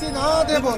Bittin ha de bunu.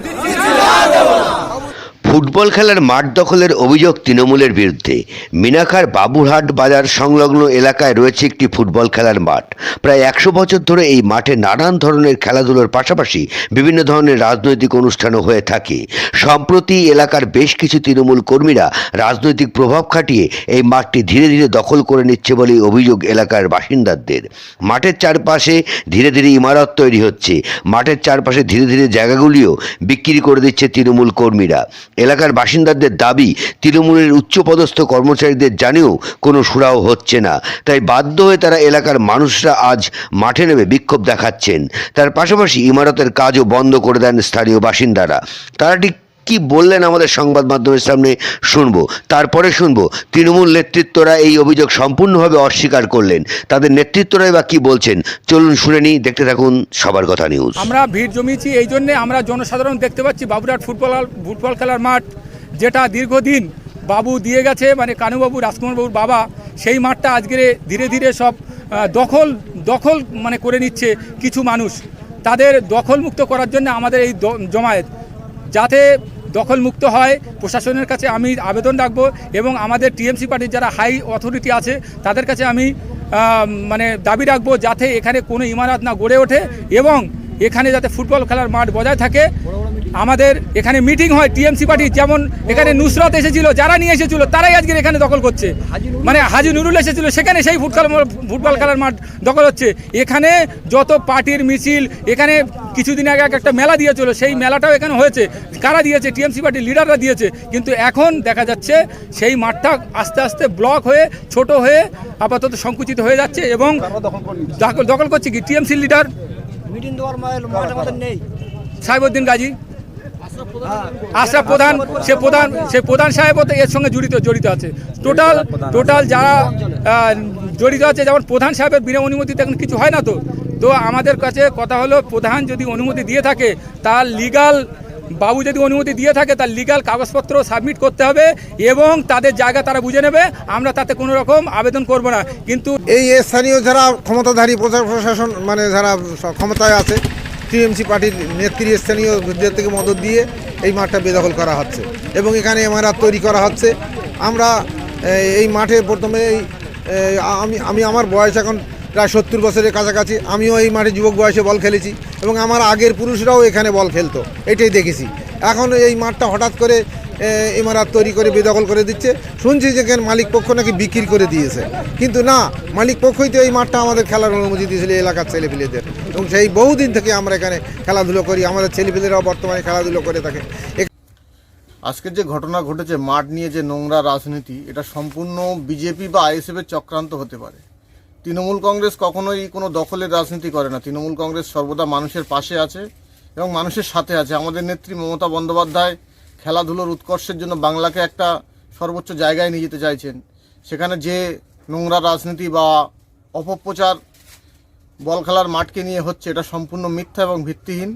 Football খেলার মাঠ দখলের অভিযোগ তৃণমূলের বিরুদ্ধে। মিনাখার বাবুরহাট বাজার সংলগ্ন এলাকায় রয়েছে একটি ফুটবল খেলার মাঠ। প্রায় একশো বছর ধরে এই মাঠে নানান ধরনের খেলাধুলোর পাশাপাশি বিভিন্ন ধরনের রাজনৈতিক অনুষ্ঠানও হয়ে থাকে। সম্প্রতি এলাকার বেশ কিছু তৃণমূল কর্মীরা রাজনৈতিক প্রভাব খাটিয়ে এই মাঠটি ধীরে ধীরে দখল করে নিচ্ছে বলেই অভিযোগ এলাকার বাসিন্দাদের। মাঠের চারপাশে ধীরে ধীরে ইমারত তৈরি হচ্ছে। মাঠের চারপাশে ধীরে ধীরে জায়গাগুলিও বিক্রি করে দিচ্ছে তৃণমূল কর্মীরা। এলাকার বাসিন্দাদের দাবি, তৃণমূলের উচ্চপদস্থ কর্মচারীদের জানিয়েও কোনো সুরাও হচ্ছে না। তাই বাধ্য হয়ে তারা এলাকার মানুষরা আজ মাঠে নেমে বিক্ষোভ দেখাচ্ছেন। তার পাশাপাশি ইমারতের কাজও বন্ধ করে দেন স্থানীয় বাসিন্দারা। তারা ঠিক কি বললেন আমাদের সংবাদ মাধ্যমের সামনে শুনব? তারপরে শুনব, তৃণমূল নেতৃত্বরা এই অভিযোগ সম্পূর্ণভাবে অস্বীকার করলেন। তাদের নেতৃত্বরাই বা কি বলছেন? চলুন শুনে নিই, দেখতে থাকুন সবার কথা নিউজ আমরা ভিড় জমিয়েছি, এই জন্যে আমরা জনসাধারণ দেখতে পাচ্ছি বাবুরহাট ফুটবল ফুটবল খেলার মাঠ, যেটা দীর্ঘদিন বাবু দিয়ে গেছে মানে কানুবাবু রাজকুমার বাবুর বাবা, সেই মাঠটা আজকে ধীরে ধীরে সব দখল দখল মানে করে নিচ্ছে কিছু মানুষ। তাদের দখলমুক্ত করার জন্য আমাদের এই জমায়েত। যাতে দখলমুক্ত হয়, প্রশাসনের কাছে আমি আবেদন রাখব এবং আমাদের টিএমসি পার্টির যারা হাই অথরিটি আছে, তাদের কাছে আমি মানে দাবি রাখব যাতে এখানে কোনো ইমারত না গড়ে ওঠে এবং এখানে যাতে ফুটবল খেলার মাঠ বজায় থাকে। আমাদের এখানে মিটিং হয় টিএমসি পার্টি যেমন এখানে নুসরত এসেছিল যারা নিয়ে এসেছিল তারাই আজকে এখানে দখল করছে। মানে হাজি নুরুল এসেছিল সেখানে সেই ফুটবল ফুটবল খেলার মাঠ দখল হচ্ছে। এখানে যত পার্টির মিছিল এখানে কিছুদিন আগে এক একটা মেলা দিয়েছিল সেই মেলাটাও এখানে হয়েছে। কারা দিয়েছে? টিএমসি পার্টির লিডাররা দিয়েছে। কিন্তু এখন দেখা যাচ্ছে সেই মাঠটা আস্তে আস্তে ব্লক হয়ে ছোট হয়ে আপাতত সংকুচিত হয়ে যাচ্ছে এবং দখল দখল করছে কি? টিএমসি লিডার মিটিং দেওয়ার নেই। সাহেবউদ্দিন গাজী। আশরাফ প্রধান, সে প্রধান সে প্রধান সাহেবও তো এর সঙ্গে জড়িত জড়িত আছে। টোটাল টোটাল যারা জড়িত আছে, যেমন প্রধান সাহেবের বিনা অনুমতিতে এখন কিছু হয় না তো? তো আমাদের কাছে কথা হলো, প্রধান যদি অনুমতি দিয়ে থাকে, তার লিগাল বাবু যদি অনুমতি দিয়ে থাকে, তার লিগাল কাগজপত্র সাবমিট করতে হবে এবং তাদের জায়গা তারা বুঝে নেবে, আমরা তাতে কোনো রকম আবেদন করব না। কিন্তু এই স্থানীয় যারা ক্ষমতাধারী প্রশা- প্রশাসন মানে যারা ক্ষমতায় আছে টিএমসি পার্টির নেতৃস্থানীয়দের থেকে মদত দিয়ে এই মাঠটা বেদখল করা হচ্ছে। এবং এখানে এমআরআর তৈরি করা হচ্ছে। আমরা এই, মাঠে প্রথমে আমি আমি আমার বয়স এখন প্রায় সত্তর বছরের কাছাকাছি। আমিও এই মাঠে যুবক বয়সে বল খেলেছি এবং আমার আগের পুরুষরাও এখানে বল খেলতো। এটাই দেখেছি। এখন এই মাঠটা হঠাৎ করে ইমারত তৈরি করে বেদখল করে দিচ্ছে। শুনছি যে মালিক পক্ষ নাকি বিক্রি করে দিয়েছে। কিন্তু না, মালিক পক্ষই তো এই মাঠটা আমাদের খেলার অনুমতি দিয়েছিল এলাকার ছেলেপিলেদের। এবং সেই বহুদিন থেকে আমরা এখানে খেলাধুলো করি, আমাদের ছেলেপিলেরাও বর্তমানে খেলাধুলো করে থাকে। আজকের যে ঘটনা ঘটেছে, মাঠ নিয়ে যে নোংরা রাজনীতি, এটা সম্পূর্ণ বিজেপি বা আইএসএফ এর চক্রান্ত হতে পারে। তৃণমূল কংগ্রেস কখনোই কোনো দখলের রাজনীতি করে না। তৃণমূল কংগ্রেস সর্বদা মানুষের পাশে আছে এবং মানুষের সাথে আছে। আমাদের নেত্রী মমতা বন্দ্যোপাধ্যায় খেলাধুলোর উৎকর্ষের জন্য বাংলাকে একটা সর্বোচ্চ জায়গায় নিয়ে যেতে চাইছেন। সেখানে যে নোংরা রাজনীতি বা অপপ্রচার বল খেলার মাঠকে নিয়ে হচ্ছে, এটা সম্পূর্ণ মিথ্যা এবং ভিত্তিহীন।